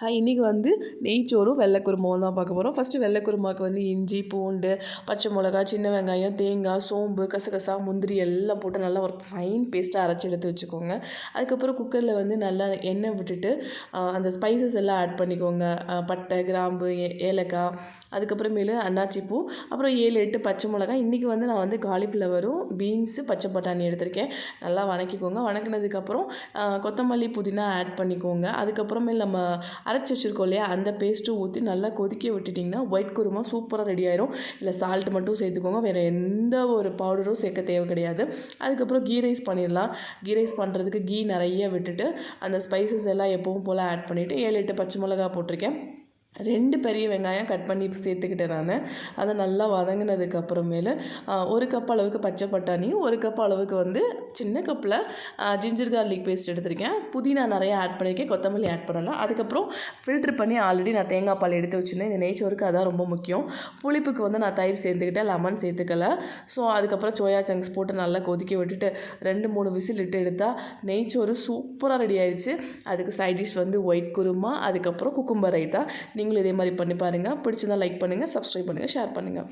Hi இன்றைக்கி வந்து நெய்ச்சோறும் வெள்ளைக்குருமாவும் தான் பார்க்க போகிறோம் ஃபஸ்ட்டு வெள்ளைக்குருமாவுக்கு வந்து இஞ்சி பூண்டு பச்சை மிளகா சின்ன வெங்காயம் தேங்காய் சோம்பு கசகசா முந்திரி எல்லாம் போட்டு நல்லா ஒரு ஃபைன் பேஸ்ட்டாக அரைச்சி எடுத்து வச்சுக்கோங்க. அதுக்கப்புறம் குக்கரில் வந்து நல்லா எண்ணெய் விட்டுட்டு அந்த ஸ்பைசஸ் எல்லாம் ஆட் பண்ணிக்கோங்க. பட்டை கிராம்பு ஏ ஏலக்காய் அதுக்கப்புறமேலு அன்னாச்சி பூ அப்புறம் ஏழு எட்டு பச்சை மிளகாய். இன்றைக்கி வந்து நான் வந்து காலிஃப்ளவரும் பீன்ஸு பச்சை பட்டாணி எடுத்திருக்கேன். நல்லா வணக்கிக்கோங்க. வணக்கினதுக்கப்புறம் கொத்தமல்லி புதினா ஆட் பண்ணிக்கோங்க. அதுக்கப்புறமேல் நம்ம அரைச்சி வச்சுருக்கோம் இல்லையா? அந்த பேஸ்ட்டும் ஊற்றி நல்லா கொதிக்க விட்டுட்டிங்கன்னா ஒயிட் குருமா சூப்பராக ரெடி ஆயிரும். இல்லை சால்ட் மட்டும் சேர்த்துக்கோங்க. வேறு எந்த ஒரு பவுடரும் சேர்க்க தேவை கிடையாது. அதுக்கப்புறம் கீ ரைஸ் பண்ணிடலாம். கீ ரைஸ் பண்ணுறதுக்கு கீ நிறைய விட்டுட்டு அந்த ஸ்பைசஸ் எல்லாம் எப்பவும் போல் ஆட் பண்ணிவிட்டு ஏழு எட்டு பச்சை மிளகா போட்டிருக்கேன். ரெண்டு பெரிய வெங்காயம் கட் பண்ணி சேர்த்துக்கிட்டேன் நான். அதை நல்லா வதங்கினதுக்கு அப்புறமேலு ஒரு கப் அளவுக்கு பச்சை பட்டாணியும் ஒரு கப் அளவுக்கு வந்து சின்ன கப்பில் ஜிஞ்சர் கார்லிக் பேஸ்ட் எடுத்திருக்கேன். புதினா நிறைய ஆட் பண்ணியிருக்கேன் கொத்தமல்லி ஆட் பண்ணலாம். அதுக்கப்புறம் ஃபில்ட்ரு பண்ணி ஆல்ரெடி நான் தேங்காய் பால் எடுத்து வச்சுருந்தேன். இந்த நெய்ச்சோறுக்கு அதான் ரொம்ப முக்கியம். புளிப்புக்கு வந்து நான் தயிர் சேர்த்துக்கிட்டேன். லெமன் சேர்த்துக்கல. ஸோ அதுக்கப்புறம் சோயா சங்க்ஸ் போட்டு நல்லா கொதிக்க விட்டுட்டு ரெண்டு மூணு விசில் இட்டு எடுத்தால் நெய்ச்சோறு சூப்பராக ரெடி ஆயிடுச்சு. அதுக்கு சைட் டிஷ் வந்து ஒயிட் குருமா அதுக்கப்புறம் குக்கும்பர் ரைத்தா. நீங்களும் இதே மாதிரி பண்ணி பாருங்கள் பிடிச்சிருந்தா லைக் பண்ணுங்கள் சப்ஸ்கிரைப் பண்ணுங்கள் ஷேர் பண்ணுங்கள்